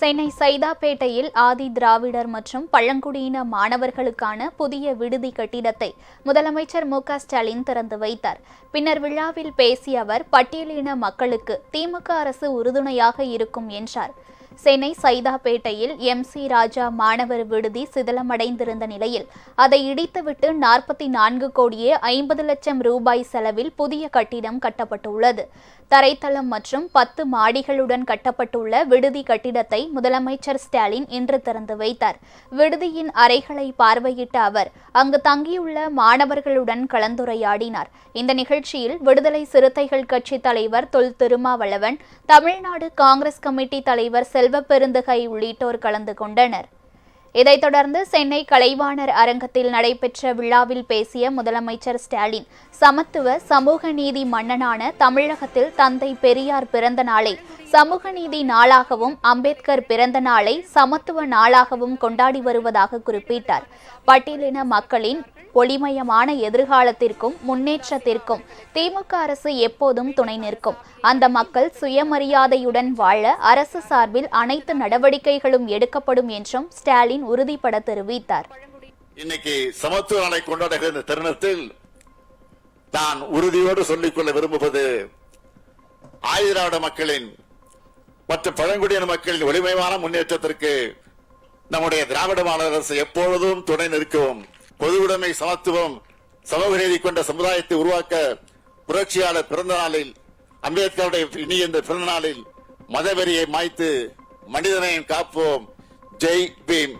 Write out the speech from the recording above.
சென்னை சைதாப்பேட்டையில் ஆதி திராவிடர் மற்றும் பழங்குடியின மாணவர்களுக்கான புதிய விடுதி கட்டிடத்தை முதலமைச்சர் மு ஸ்டாலின் திறந்து வைத்தார். பின்னர் விழாவில் பேசிய அவர் பட்டியலின மக்களுக்கு திமுக அரசு உறுதுணையாக இருக்கும் என்றார். சென்னை சைதாப்பேட்டையில் எம் சி ராஜா மாணவர் விடுதி சிதிலமடைந்திருந்த நிலையில் அதை இடித்துவிட்டு நாற்பத்தி நான்கு கோடியே ஐம்பது லட்சம் ரூபாய் செலவில் புதிய கட்டிடம் கட்டப்பட்டுள்ளது. தரைத்தளம் மற்றும் பத்து மாடிகளுடன் கட்டப்பட்டுள்ள விடுதி கட்டிடத்தை முதலமைச்சர் ஸ்டாலின் இன்று திறந்து வைத்தார். விடுதியின் அறைகளை பார்வையிட்ட அவர் அங்கு தங்கியுள்ள மாணவர்களுடன் கலந்துரையாடினார். இந்த நிகழ்ச்சியில் விடுதலை சிறுத்தைகள் கட்சி தலைவர் தொல் திருமாவளவன் தமிழ்நாடு காங்கிரஸ் கமிட்டி தலைவர் செல் செல்வ பெருந்தகை உள்ளிட்டோர் கலந்து கொண்டனர். இதைத் தொடர்ந்து சென்னை கலைவாணர் அரங்கத்தில் நடைபெற்ற விழாவில் பேசிய முதலமைச்சர் ஸ்டாலின் சமத்துவ சமூக நீதி மன்னனான தமிழகத்தில் தந்தை பெரியார் பிறந்த நாளை சமூக நீதி நாளாகவும் அம்பேத்கர் பிறந்த நாளை சமத்துவ நாளாகவும் கொண்டாடி வருவதாக குறிப்பிட்டார். பட்டியலின மக்களின் ஒளிமயமான எதிர்காலத்திற்கும் முன்னேற்றத்திற்கும் திமுக அரசு எப்போதும் துணை நிற்கும். அந்த மக்கள் சுயமரியாதையுடன் வாழ அரசு சார்பில் அனைத்து நடவடிக்கைகளும் எடுக்கப்படும் என்றும் ஸ்டாலின் ஸ்டாலின் உறுதிபட தெரிவித்தார். இன்னைக்கு சமத்துவ நாளை கொண்டாடுகிற இந்த தருணத்தில் நான் உறுதியோடு சொல்லிக்கொள்ள விரும்புவது ஆயுதிராவிட மக்களின் மற்ற பழங்குடியின மக்களின் ஒளிமயமான முன்னேற்றத்திற்கு நம்முடைய திராவிட மாநில அரசு எப்பொழுதும் துணை நிற்கவும் பொதுவுடைமை சமத்துவம் சமூக நீதி கொண்ட சமுதாயத்தை உருவாக்க புரட்சியாளர் பிறந்த நாளில் அம்பேத்கருடைய இனி இந்த பிறந்த நாளில் மதவெறியை மாய்த்து மனிதனையும் காப்போம். ஜெய் பீம்.